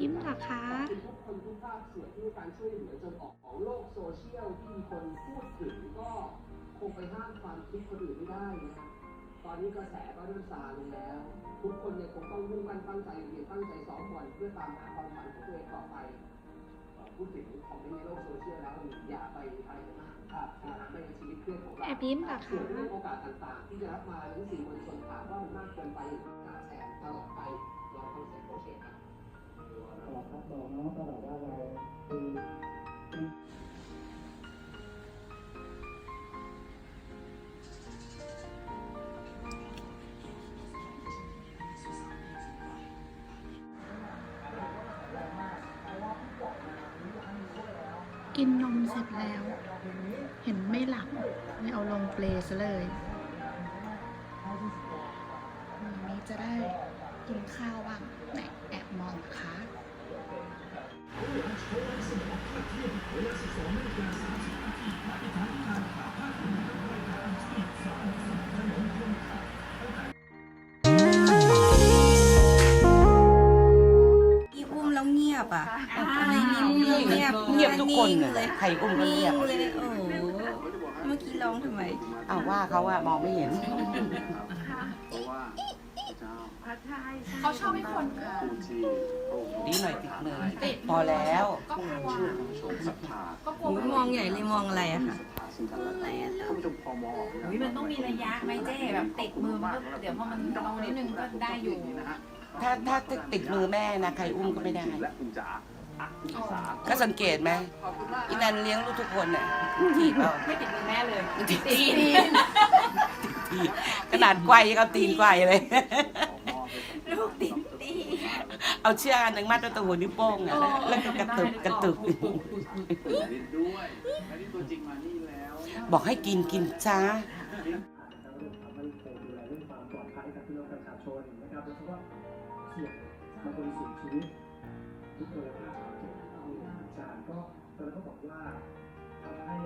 ยิ้มเหรอคะทุกคนทุกภาคส่วนที่ให้การช่วยเหลือจนออกของโลกโซเชียลที่มีคนพูดถึงก็คงไปห้ามความคิดคนอื่นไม่ได้นะครับตอนนี้กระแสก็เริ่มซาลงแล้ว ทุกคนเนี่ยคงต้องมุ่งมั่นตั้งใจเรียนตั้งใจซ้อมบอลเพื่อตามหาความฝันของตัวเองต่อไปเอ่อพูดถึงของในโลกโซเชียลแล้วอย่าไปอะไรกันมากครับนะฮะไม่ในชีวิตเครื่องของเราแอบยิ้มเหรอคะส่วนเรื่องโอกาสต่างๆ ที่จะรับมาหรือสื่อมวลชนถามว่ามันมากเกินไปหรือขาดแคลนตลอดไปลองฟังเสียงโค้ชเชน ครับครับบอกน้องตลอดว่าเราคือกินนมเสร็จแล้ว เห็นไม่หลับไม่เอาลงเปลซะเลยวันนี้จะได้กินข้าวบ้างแอบมองนะคะ อุ้มแล้วเงียบอะไม่นิ่งเลยเงียบเงียบทุกคนงเลยเลยใครอุ้มก็นิ่เงียบงเลย โอ้โหเมื่อกี้ร้องทำไม อ้าวว่าเขาว่ามองไม่เห็น เขาชอบให้คนดีหน่อยติดมือพอแล้วก็กลัวก็กลัวมองใหญ่เลยมองอะไรอะค่ะอุ๊ยมันต้องมีระยะไหมเจ๊แบบติดมือมันก็เดี๋ยวพอมันโตนิดนึงก็ได้อยู่ถ้าถ้าติดมือแม่นะใครอุ้มก็ไม่ได้ก็สังเกตไหมอีนันเลี้ยงลูกทุกคนน่ะถีบเอาไม่ติดมือแม่เลยถีบถีบขนาดไกวยังเอาตีนไกวเลยลูกติดตี เอาเชือกอันหนึ่งมัดไว้ตรงหัวนิ้วโป้งอะนะแล้วก็กระตุกกระตุกด้วยอันนี้ตัวจริงมานี่แล้วบอกให้กินกินจ้าแล้วเรื่องทำให้คงดูแลเรื่องความปลอดภัยกับพี่น้องประชาชนนะครับโดยเฉพาะเสี่ยงบางคนเสียชีวิตทุกคนภาพเจ็บมีอาจารย์ก็ตอนนั้นก็บอกว่าทำให้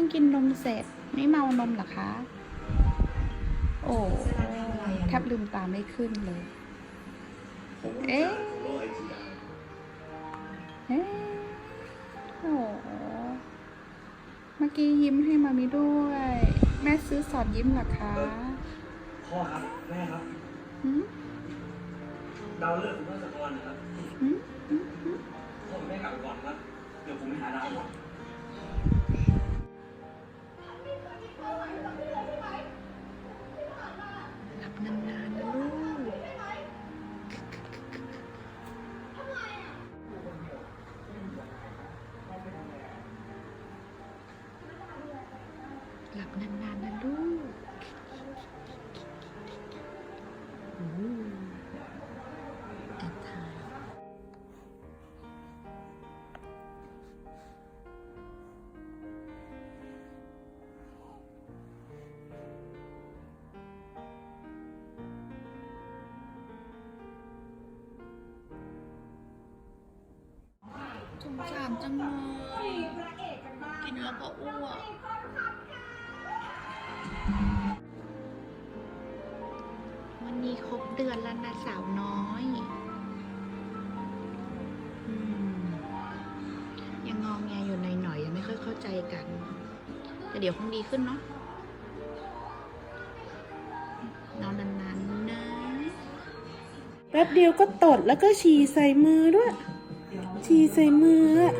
พิ่งกินนมเสร็จ ไม่เมานมเหรอคะ โอ้แทบลืมตาไม่ขึ้นเลย เอ๊ะเอ๊ะโอ้เมื่อกี้ยิ้มให้มามีด้วย แม่ซื้อสอดยิ้มเหรอคะพ่อครับ แม่ครับหืมดาวเลิกคุณพ่อสะกรนะครับหืมหืมหืมพ่อกับแม่กลับก่อนครับ เดี๋ยวผมไปหาดาวก่อน หลับนานๆนะลูก หลับนานๆนะลูการจังเลยกินแล้วก็อ้วกวันนี้ครบเดือนแล้วนะสาวน้อยอยังงองแงอยู่ในหน่อยยังไม่ค่อยเข้าใจกัน แต่เดี๋ยวคงดีขึ้นเนาะนอนนานๆนะแป๊บเดียวก็ตดแล้วก็ฉี่ใส่มือด้วย ฉี่ใส่มืออะ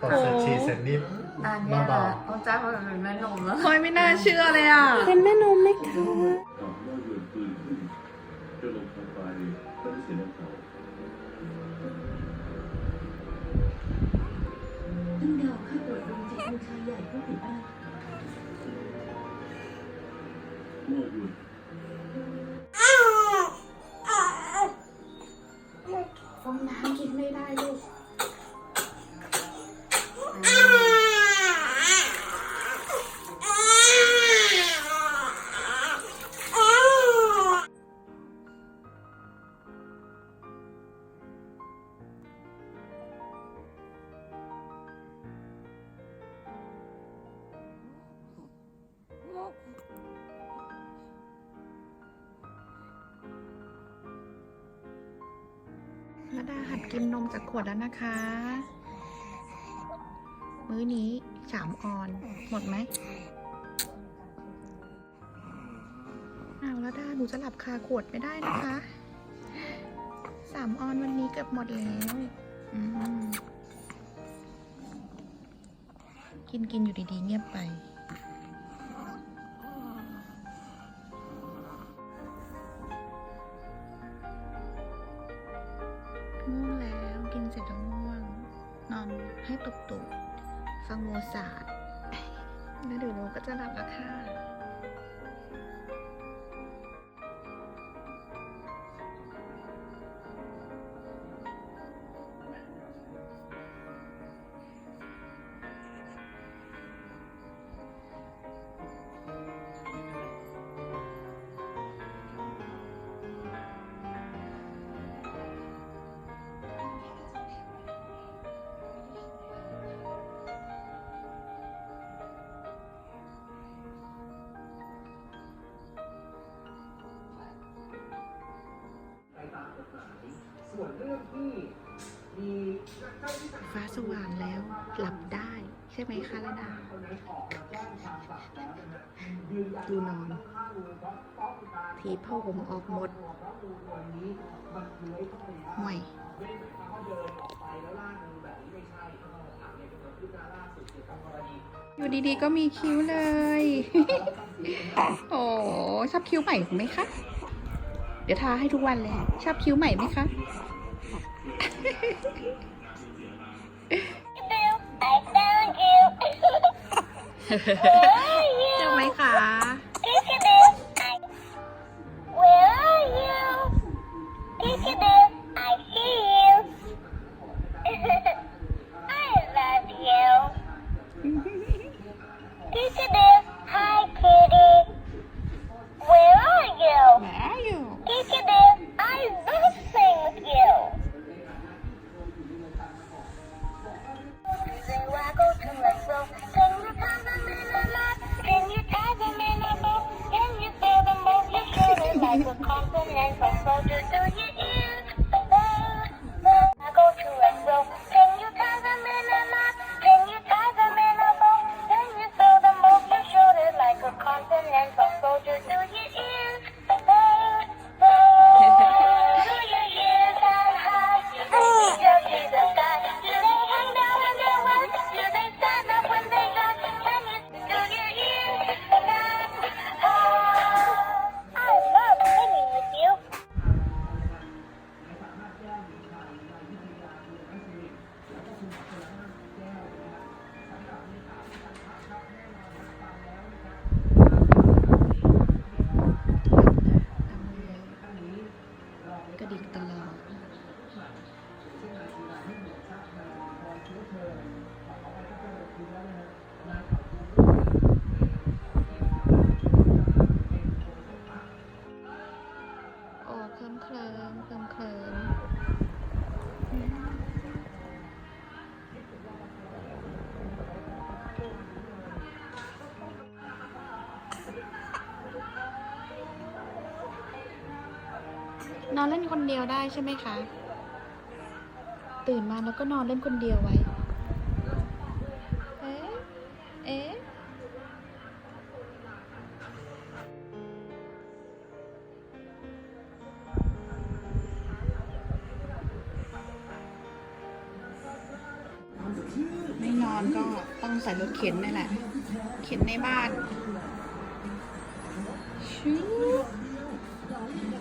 ตอนเสร็จฉีดเสร็จนี่อันมาเนี้ยบอกต้องจ้างมาเป็นแม่นมแล้วคอยไม่น่าเชื่อเลยอะ เป็นแม่นมไหมคะดอกว่าโยนปืนขึ้นจะลงทางไปก็ได้เสียน้ำเขาตั้งดาวค่าตรวจโรงจิตบูชายใหญ่ก็ติดได้เมื่อหยุด จากขวดแล้วนะคะ มื้อนี้สามออน หมดไหมเอาแล้วดาหนูจะหลับคาขวดไม่ได้นะคะสามออนวันนี้เกือบหมดแล้วกินกินอยู่ดีๆ เงียบไป นอนให้ตุกตุกๆฟังโมซาร์ทแล้วเดี๋ยวโนก็จะหลับแล้วค่ะ แบบนี้ไม่ใช่เอออะในเป็นคืบหน้าล่าสุดเกี่ยวกับกรณีอยู่ดีๆก็มีคิ้วเลย โอ้ชอบคิ้วใหม่ไหมคะ เดี๋ยวทาให้ทุกวันเลย ชอบคิ้วใหม่ไหมคะ เจ้าไหมคะ เคลิ้มเคลิ้มเคลิ้มเคลิมนอนเล่นคนเดียวได้ใช่ไหมคะ ตื่นมาแล้วก็นอนเล่นคนเดียวไว้ อนก็ต้องใส่รถเข็นนี่แหละ เข็นในบ้านชู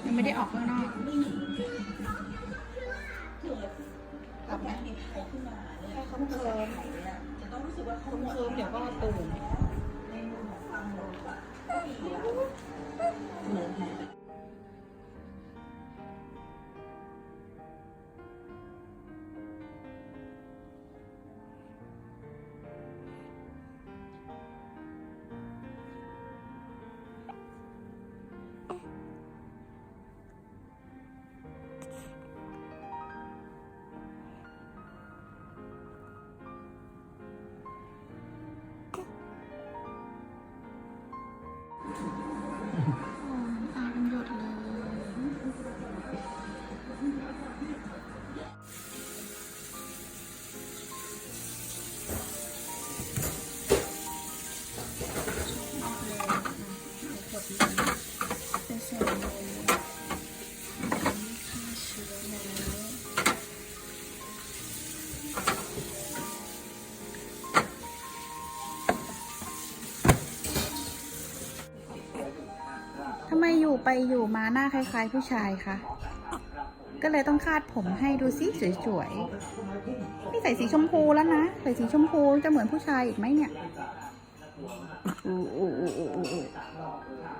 ยังไม่ได้ออกข้างนอกหลับไหมให้เขาเคิมเขาเคิมเดี๋ยวก็ตื่น ไมอยู่ไปอยู่มาหน้าคล้าย ๆ ผู้ชายคะ ก็เลยต้องคาดผมให้ดูซิสวยๆ นี่ใส่สีชมพูแล้วนะ ใส่สีชมพูจะเหมือนผู้ชายอีกไหมเนี่ย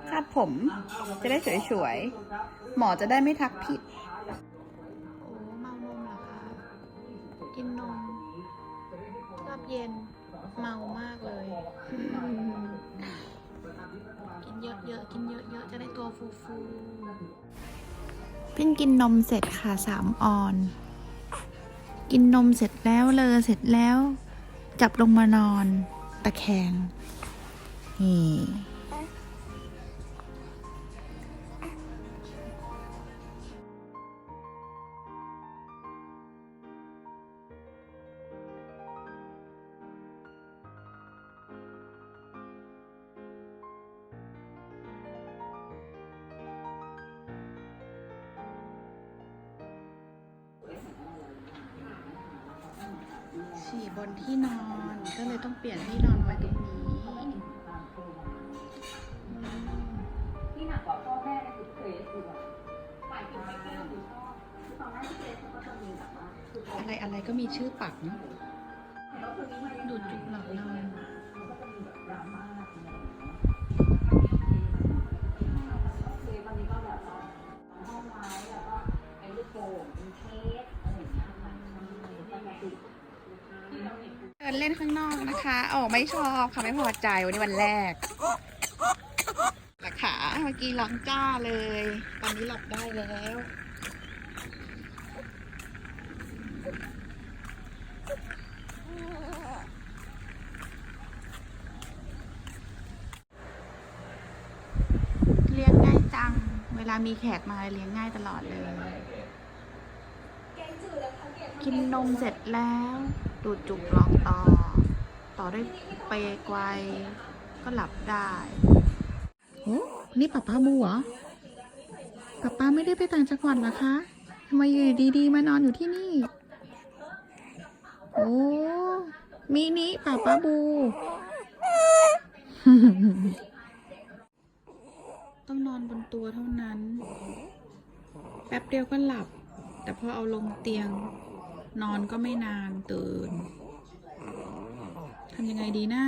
คาดผมจะได้สวยๆ หมอจะได้ไม่ทักผิด โอ้เมานมเหรอคะ กินนมรอบเย็น เมามากเลย อะๆ กินเยอะๆ จะได้ตัวฟูๆเพิ่งกินนมเสร็จค่ะสามออน กินนมเสร็จแล้วเลอเสร็จแล้ว จับลงมานอน ตะแคงนี่ บนที่นอนก็เลยต้องเปลี่ยนที่นอนไว้ตรงนี้ที่หนักกว่าพ่อแม่ก็คือเกรซดีกว่าฝ่ายที่ไม่กล้าหรือชอบคือตอนแรกที่เกรซเขาก็จะมีแบบว่าอะไรอะไรก็มีชื่อปักเนาะ ล่นข้างนอกนะคะโอ้ไม่ชอบค่ะไม่พอใจวันนี้วันแรกนะคะเมื่อกี้ร้องจ้าเลย ตอนนี้หลับได้แล้วเลี้ยงง่ายจัง เวลามีแขกมาเลี้ยงง่ายตลอดเลย กินนมเสร็จแล้ว ดูดจุกหลอกต่อ ต่อด้วยเปรไกวก็หลับได้โอ้นี่ป้าป้าบูเหรอป้าป้าไม่ได้ไปต่างจังหวัดหรอคะทำไมอยู่ดีๆ มานอนอยู่ที่นี่ โอ้มินิป้าป้าบู ต้องนอนบนตัวเท่านั้น แป๊บเดียวก็หลับ แต่พอเอาลงเตียง นอนก็ไม่นานตื่นทำยังไงดีนะ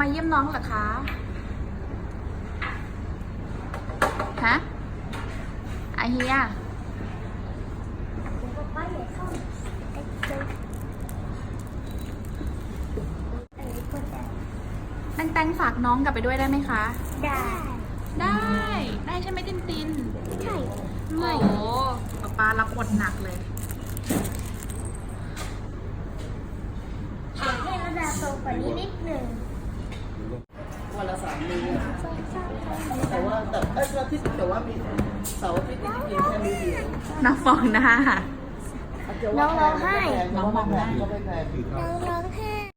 มาเยี่ยมน้องเหรอคะ ฮะไอเฮียแตงแตงฝากน้องกลับไปด้วยได้ไหมคะ ได้ ได้ ได้ใช่ไหมตินติน ใช่โอ้โหป๊าป๊ารับบทหนักเลยขอให้ระดับโตกว่านี้นิดหนึ่ง แต่ว่าแต่เอ้ยอาทิตย์แต่ว่ามีเสาร์อาทิตย์นี่เพียงแค่มื้อเดียวน้องฟองหน้าน้องร้องไห้น้องมองหน้าก็ไม่แพง น้องร้องไห้